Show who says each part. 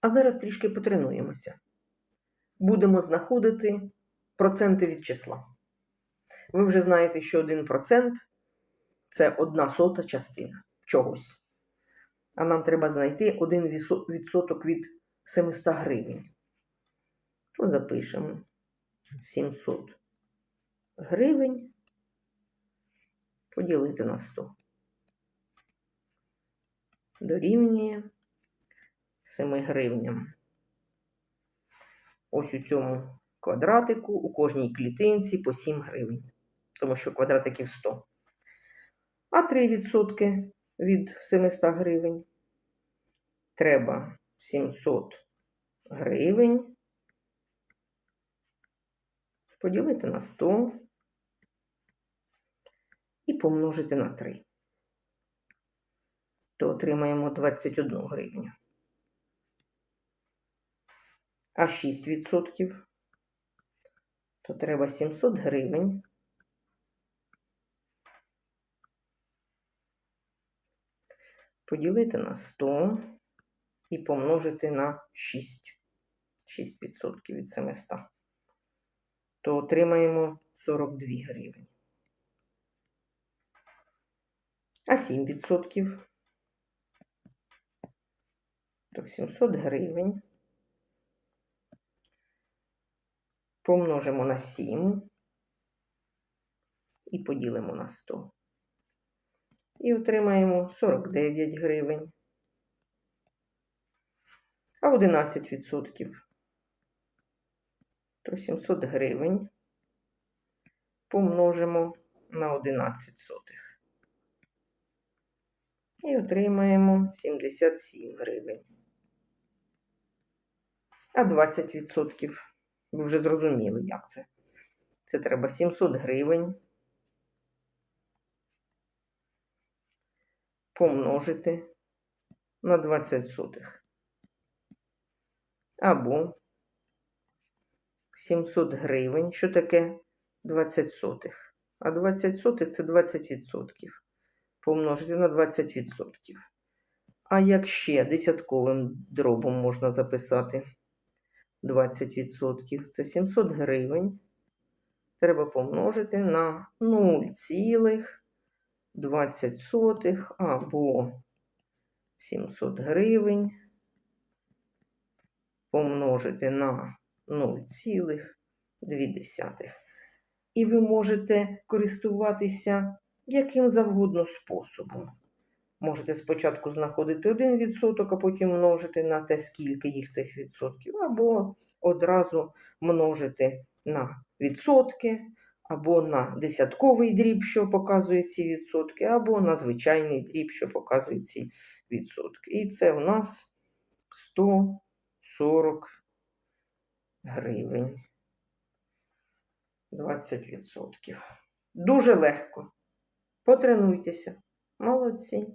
Speaker 1: А зараз трішки потренуємося. Будемо знаходити проценти від числа. Ви вже знаєте, що 1% це одна сота частина чогось. А нам треба знайти 1 відсоток від 700 гривень. То запишемо 700 гривень поділити на 100. Дорівнює 7 гривням. Ось у цьому квадратику у кожній клітинці по 7 гривень, тому що квадратиків 100. А 3% від 700 гривень треба 700 гривень поділити на 100 і помножити на 3. То отримаємо 21 гривню. А 6% то треба 700 гривень. Поділити на 100 і помножити на 6. 6% від 700. То отримаємо 42 гривні. А 7% то 700 гривень. Помножимо на 7 і поділимо на 100. І отримаємо 49 гривень. А 11% то 700 гривень помножимо на 11 сотих. І отримаємо 77 гривень. А 20%. Ви вже зрозуміли, як це. Це треба 700 гривень помножити на 20 сотих. Або 700 гривень. Що таке 20 сотих? А 20 сотих це 20%. Помножити на 20%. А як ще десятковим дробом можна записати 20%? Це 700 гривень. Треба помножити на 0,20 або 700 гривень помножити на 0,2. І ви можете користуватися яким завгодно способом. Можете спочатку знаходити 1%, а потім множити на те, скільки їх цих відсотків, або одразу множити на відсотки, або на десятковий дріб, що показує ці відсотки, або на звичайний дріб, що показує ці відсотки. І це у нас 140 гривень. 20%. Дуже легко. Потренуйтеся. Молодці.